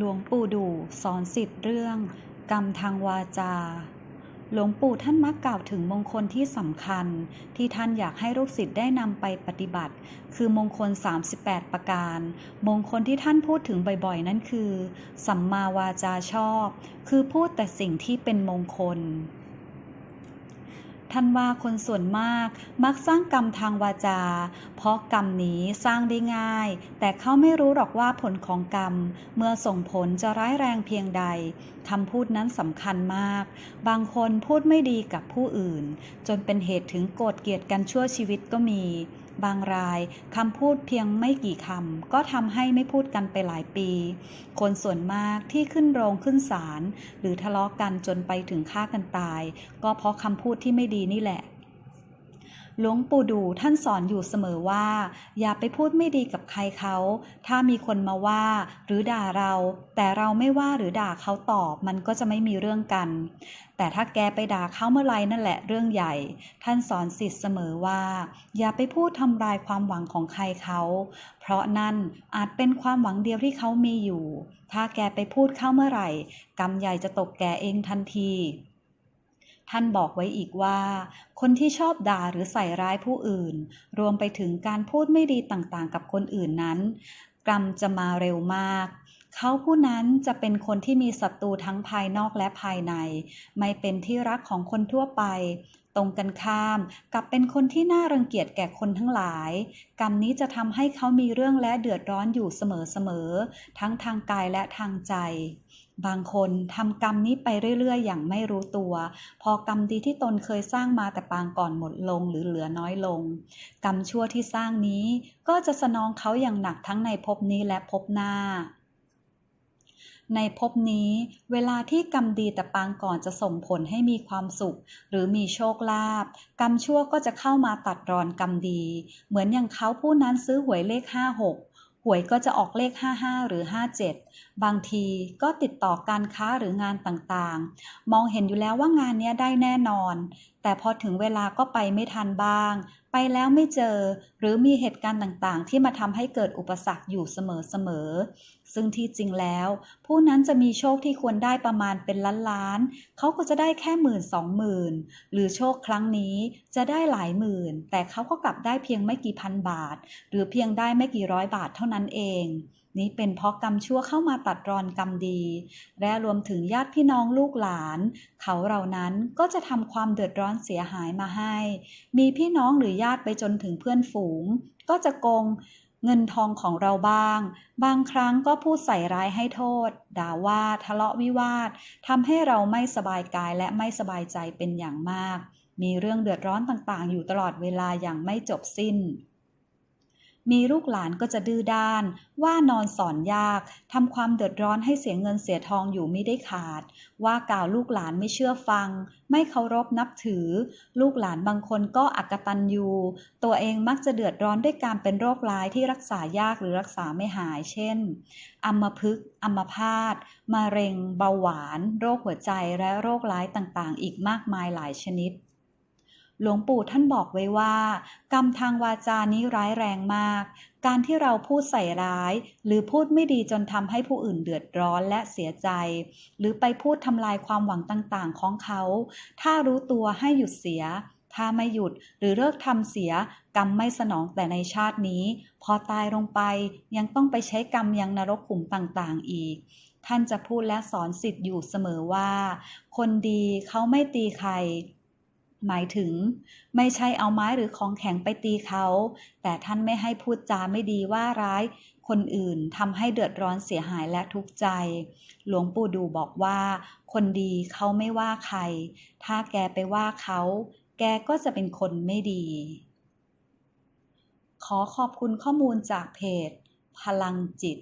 หลวงปู่ดูสอนสิทธิ์เรื่อง กรรมทางวาจา หลวงปู่ท่านมักกล่าวถึงมงคลที่สำคัญ ที่ท่านอยากให้ลูกศิษย์ได้นำไปปฏิบัติ คือมงคล 38 ประการ มงคลที่ท่านพูดถึงบ่อยๆ นั่นคือ สัมมาวาจาชอบ คือพูดแต่สิ่งที่เป็นมงคล ท่านว่าคนส่วนมากมักสร้างกรรมทางวาจา เพราะกรรมนี้สร้างได้ง่าย แต่เขาไม่รู้หรอกว่าผลของกรรม เมื่อส่งผลจะร้ายแรงเพียงใดคำพูดนั้นสำคัญมาก บางคนพูดไม่ดีกับผู้อื่น จนเป็นเหตุถึงโกรธเกลียดกันชั่วชีวิตก็มี บางรายคำพูดเพียงไม่กี่คำก็ทำให้ไม่พูดกันไปหลายปี คนส่วนมากที่ขึ้นโรงขึ้นศาลหรือทะเลาะกันจนไปถึงฆ่ากันตาย ก็เพราะคำพูดที่ไม่ดีนี่แหละ หลวงปู่ดูท่านสอนอยู่เสมอว่า อย่าไปพูดไม่ดีกับใครเขา ถ้ามีคนมาว่า หรือด่าเรา แต่เราไม่ว่าหรือด่าเขาตอบ มันก็จะไม่มีเรื่องกัน แต่ถ้าแกไปด่าเขาเมื่อไรนั่นแหละเรื่องใหญ่ ท่านสอนสิทธิ์เสมอว่า อย่าไปพูดทำลายความหวังของใครเขา เพราะนั่นอาจเป็นความหวังเดียวที่เขามีอยู่ ถ้าแกไปพูดเข้าเมื่อไหร่ กรรมใหญ่จะตกแกเองทันที ท่านบอกไว้อีกว่า คนที่ชอบด่าหรือใส่ร้ายผู้อื่น รวมไปถึงการพูดไม่ดีต่างๆ กับคนอื่นนั้น กรรมจะมาเร็วมาก เขาผู้นั้นจะเป็นคนที่มีศัตรูทั้งภายนอกและภายใน ไม่เป็นที่รักของคนทั่วไป ตรงกันข้ามกับเป็นคนที่น่ารังเกียจแก่คนทั้งหลาย กรรมนี้จะทำให้เขามีเรื่องและเดือดร้อนอยู่เสมอๆ ทั้งทางกายและทางใจบางคนทำกรรมนี้ไปเรื่อย ๆ อย่างไม่รู้ตัว พอกรรมดีที่ตนเคยสร้างมาแต่ปางก่อนหมดลงหรือเหลือน้อยลง กรรมชั่วที่สร้างนี้ก็จะสนองเขาอย่างหนักทั้งในภพนี้และภพหน้า ในภพนี้ เวลาที่กรรมดีแต่ปางก่อนจะส่งผลให้มีความสุข หรือมีโชคลาภกรรมชั่วก็จะเข้ามาตัดรอนกรรมดี เหมือนอย่างเขาผู้นั้นซื้อหวยเลข 56หวยก็จะออกเลข 55 หรือ 57 บางทีก็ติดต่อการค้าหรืองานต่างๆ มองเห็นอยู่แล้วว่างานนี้ได้แน่นอน แต่พอถึงเวลาก็ไปไม่ทันบ้าง ไปแล้วไม่เจอ หรือมีเหตุการณ์ต่างๆ ที่มาทำให้เกิดอุปสรรคอยู่เสมอๆ ซึ่งที่จริงแล้ว ผู้นั้นจะมีโชคที่ควรได้ประมาณเป็นล้านๆ เขาก็จะได้แค่หมื่นสองหมื่นหรือโชคครั้งนี้จะได้หลายหมื่น แต่เขาก็กลับได้เพียงไม่กี่พันบาท หรือเพียงได้ไม่กี่ร้อยบาทเท่านั้นเอง นี้เป็นเพราะกรรมชั่วเข้ามาตัดรอนกรรมดี และรวมถึงญาติพี่น้องลูกหลาน เขาเหล่านั้นก็จะทำความเดือดร้อนเสียหายมาให้ มีพี่น้องหรือญาติไปจนถึงเพื่อนฝูง ก็จะโกงเงินทองของเราบ้าง บางครั้งก็พูดใส่ร้ายให้โทษ ด่าว่าทะเลาะวิวาททำให้เราไม่สบายกายและไม่สบายใจเป็นอย่างมาก มีเรื่องเดือดร้อนต่างๆ อยู่ตลอดเวลาอย่างไม่จบสิ้น มีลูกหลานก็จะดื้อด้าน ว่านอนสอนยากทำความเดือดร้อนให้เสียเงินเสียทองอยู่ไม่ได้ขาด ว่ากล่าวลูกหลานไม่เชื่อฟัง ไม่เคารพนับถือ ลูกหลานบางคนก็อักตันยูตัวเองมักจะเดือดร้อนด้วยการเป็นโรคร้ายที่รักษายากหรือรักษาไม่หาย เช่นอัมพฤกษ์อัมพาตมะเร็ง เบาหวาน โรคหัวใจและโรคร้ายต่างๆ อีกมากมายหลายชนิด หลวงปู่ท่านบอกไว้ว่า กรรมทางวาจานี้ร้ายแรงมาก การที่เราพูดใส่ร้าย หรือพูดไม่ดีจนทำให้ผู้อื่นเดือดร้อนและเสียใจ หรือไปพูดทำลายความหวังต่างๆ ของเขา ถ้ารู้ตัวให้หยุดเสีย ถ้าไม่หยุดหรือเลิกทำเสีย กรรมไม่สนองแต่ในชาตินี้ พอตายลงไปยังต้องไปใช้กรรมยังนรกขุมต่างๆ อีกท่านจะพูดและสอนสิทธิ์อยู่เสมอว่า คนดีเขาไม่ตีใคร หมายถึง ไม่ใช่เอาไม้หรือของแข็งไปตีเขา แต่ท่านไม่ให้พูดจาไม่ดีว่าร้ายคนอื่นทำให้เดือดร้อนเสียหายและทุกข์ใจ หลวงปู่ดูบอกว่า คนดีเขาไม่ว่าใคร ถ้าแกไปว่าเขา แกก็จะเป็นคนไม่ดี ขอขอบคุณข้อมูลจากเพจ พลังจิต